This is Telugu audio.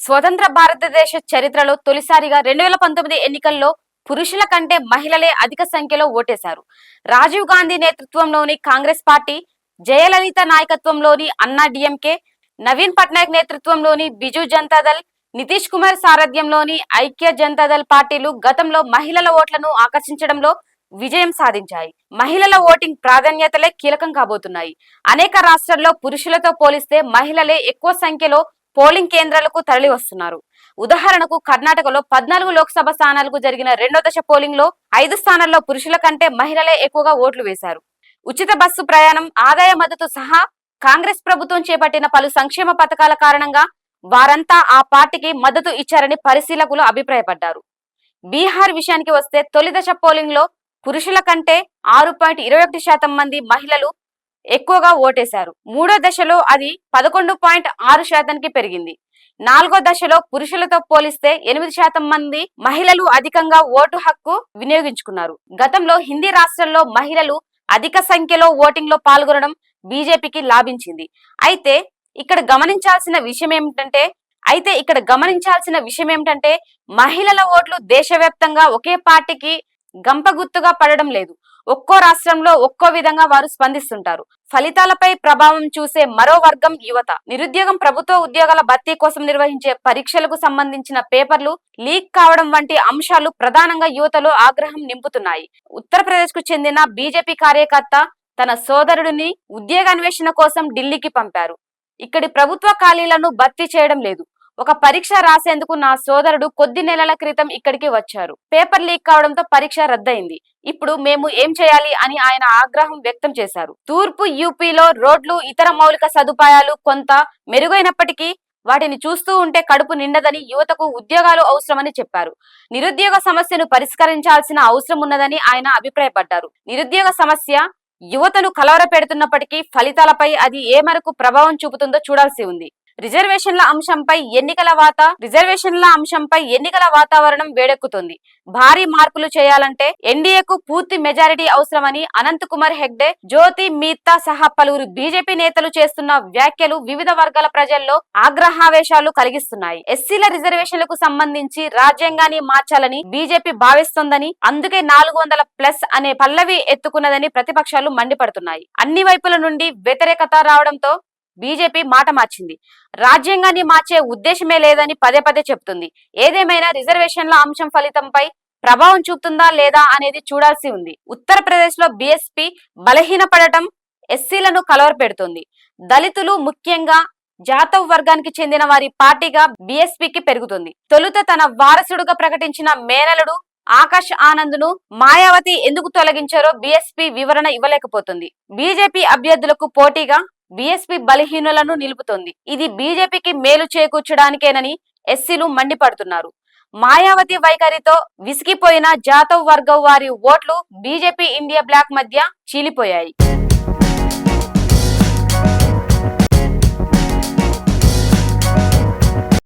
స్వతంత్ర భారతదేశ చరిత్రలో తొలిసారిగా రెండు వేల పంతొమ్మిది ఎన్నికల్లో పురుషుల కంటే మహిళలే అధిక సంఖ్యలో ఓటేశారు. రాజీవ్ గాంధీ నేతృత్వంలోని కాంగ్రెస్ పార్టీ జయలలిత నాయకత్వంలోని అన్నా డిఎంకే నవీన్ పట్నాయక్ నేతృత్వంలోని బిజు జనతాదళ్ నితీష్ కుమార్ సారథ్యంలోని ఐక్య జనతాదళ్ పార్టీలు గతంలో మహిళల ఓట్లను ఆకర్షించడంలో విజయం సాధించాయి. మహిళల ఓటింగ్ ప్రాధాన్యతలే కీలకం కాబోతున్నాయి. అనేక రాష్ట్రాల్లో పురుషులతో పోలిస్తే మహిళలే ఎక్కువ సంఖ్యలో పోలింగ్ కేంద్రాలకు తరలి వస్తున్నారు ఉదాహరణకు కర్ణాటకలో పద్నాలుగు లోక్సభ స్థానాలకు జరిగిన రెండో దశ పోలింగ్లో ఐదు స్థానాల్లో పురుషుల కంటే మహిళలే ఎక్కువగా ఓట్లు వేశారు. ఉచిత బస్సు ప్రయాణం ఆదాయ మద్దతు సహా కాంగ్రెస్ ప్రభుత్వం చేపట్టిన పలు సంక్షేమ పథకాల కారణంగా వారంతా ఆ పార్టీకి మద్దతు ఇచ్చారని పరిశీలకులు అభిప్రాయపడ్డారు. బీహార్ విషయానికి వస్తే తొలి దశ పోలింగ్లో పురుషుల కంటే ఆరు పాయింట్ ఇరవై ఒకటి శాతం మంది మహిళలు ఎక్కువగా ఓటేశారు. మూడో దశలో అది పదకొండు పాయింట్ ఆరు శాతానికి పెరిగింది. నాలుగో దశలో పురుషులతో పోలిస్తే ఎనిమిది శాతం మంది మహిళలు అధికంగా ఓటు హక్కు వినియోగించుకున్నారు. గతంలో హిందీ రాష్ట్రాల్లో మహిళలు అధిక సంఖ్యలో ఓటింగ్లో పాల్గొనడం బీజేపీకి లాభించింది. అయితే ఇక్కడ గమనించాల్సిన విషయం ఏమిటంటే అయితే ఇక్కడ గమనించాల్సిన విషయం ఏమిటంటే మహిళల ఓట్లు దేశవ్యాప్తంగా ఒకే పార్టీకి గంపగుత్తుగా పడడం లేదు. ఒక్కో రాష్ట్రంలో ఒక్కో విధంగా వారు స్పందిస్తుంటారు. ఫలితాలపై ప్రభావం చూసే మరో వర్గం యువత. నిరుద్యోగం ప్రభుత్వ ఉద్యోగాల భర్తీ కోసం నిర్వహించే పరీక్షలకు సంబంధించిన పేపర్లు లీక్ కావడం వంటి అంశాలు ప్రధానంగా యువతలో ఆగ్రహం నింపుతున్నాయి. ఉత్తరప్రదేశ్కు చెందిన బీజేపీ కార్యకర్త తన సోదరుడిని ఉద్యోగ అన్వేషణ కోసం ఢిల్లీకి పంపారు. ఇక్కడి ప్రభుత్వ ఖాళీలను భర్తీ చేయడం లేదు. ఒక పరీక్ష రాసేందుకు నా సోదరుడు కొద్ది నెలల క్రితం ఇక్కడికి వచ్చారు. పేపర్ లీక్ కావడంతో పరీక్ష రద్దయింది. ఇప్పుడు మేము ఏం చేయాలి అని ఆయన ఆగ్రహం వ్యక్తం చేశారు. తూర్పు యూపీలో రోడ్లు ఇతర మౌలిక సదుపాయాలు కొంత మెరుగైనప్పటికీ వాటిని చూస్తూ ఉంటే కడుపు నిండదని యువతకు ఉద్యోగాలు అవసరమని చెప్పారు. నిరుద్యోగ సమస్యను పరిష్కరించాల్సిన అవసరం ఉన్నదని ఆయన అభిప్రాయపడ్డారు. నిరుద్యోగ సమస్య యువతను కలవర పెడుతున్నప్పటికీ ఫలితాలపై అది ఏ మేరకు ప్రభావం చూపుతుందో చూడాల్సి ఉంది. రిజర్వేషన్ల అంశంపై ఎన్నికల వాత రిజర్వేషన్ల అంశంపై ఎన్నికల వాతావరణం వేడెక్కుతుంది. భారీ మార్పులు చేయాలంటే ఎన్డీఏకు పూర్తి మెజారిటీ అవసరమని అనంత్ కుమార్ హెగ్డే జ్యోతి మీత్తా సహా పలువురు బీజేపీ నేతలు చేస్తున్న వ్యాఖ్యలు వివిధ వర్గాల ప్రజల్లో ఆగ్రహావేశాలు కలిగిస్తున్నాయి. ఎస్సీల రిజర్వేషన్లకు సంబంధించి రాజ్యాంగాన్ని మార్చాలని బీజేపీ భావిస్తోందని అందుకే నాలుగు వందల ప్లస్ అనే పల్లవి ఎత్తుకున్నదని ప్రతిపక్షాలు మండిపడుతున్నాయి. అన్ని వైపుల నుండి వ్యతిరేకత రావడంతో బీజేపీ మాట మార్చింది. రాజ్యాంగాన్ని మార్చే ఉద్దేశమే లేదని పదే పదే చెప్తుంది. ఏదేమైనా రిజర్వేషన్ల అంశం ఫలితంపై ప్రభావం చూపుతుందా లేదా అనేది చూడాల్సి ఉంది. ఉత్తరప్రదేశ్లో బీఎస్పీ బలహీనపడటం ఎస్సీలను కలవరపెడుతుంది. దళితులు ముఖ్యంగా జాతవ్ వర్గానికి చెందిన వారి పార్టీగా బీఎస్పీకి పెరుగుతుంది. తొలుత తన వారసుడుగా ప్రకటించిన మేనలుడు ఆకాష్ ఆనంద్ను మాయావతి ఎందుకు తొలగించారో బీఎస్పీ వివరణ ఇవ్వలేకపోతుంది. బీజేపీ అభ్యర్థులకు పోటీగా బీఎస్పీ బలహీనులను నిలుపుతోంది. ఇది బీజేపీకి మేలు చేకూర్చడానికేనని ఎస్సీలు మండిపడుతున్నారు. మాయావతి వైఖరితో విసిగిపోయిన జాతవ్ వర్గం వారి ఓట్లు బీజేపీ ఇండియా బ్లాక్ మధ్య చీలిపోయాయి.